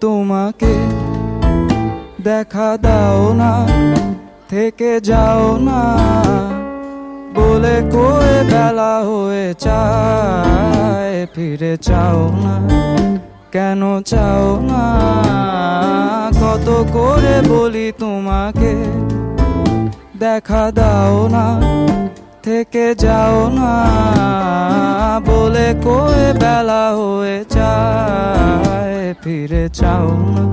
তোমাকে। দেখা দাও না, থেকে যাও না। বলে কয়ে বেলা হয়ে চায় ফিরে চাও না, কেন চাও না? কত করে বলি তোমাকে। দেখা দাও না, থেকে যাও না। বলে কয়ে বেলা হয়ে চায় ফিরে চাও না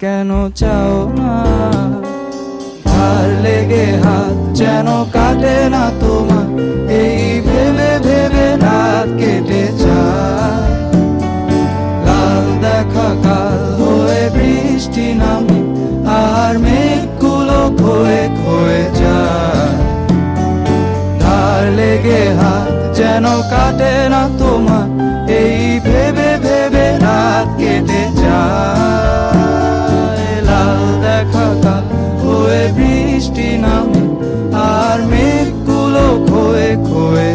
কেন চাও না? যেন কাটে না তোমার, এই ভেবে ভেবে রাত কেটে যায়। লাল দেখা কাল হয়ে বৃষ্টি নামে, আর মেঘগুলো খোয়ে খয়ে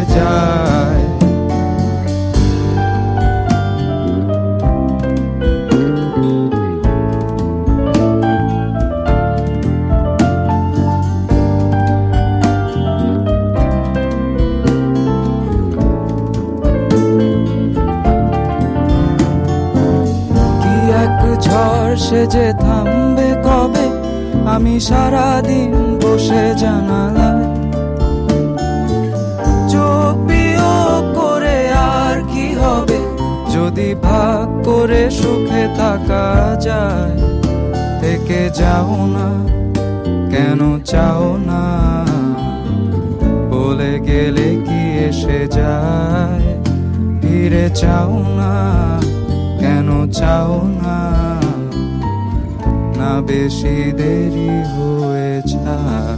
ঝড় সে যে থামবে কবে? আমি সারাদিন বসে জানালায়। চোখ করে আর হবে? যদি ভাগ করে সুখে থাকা যায়, থেকে যাও না, কেন চাও না? বলে গেলে কি এসে যায়? ফিরে চাও না, কেন চাও না? না বেশি দেরি হয়ে যায়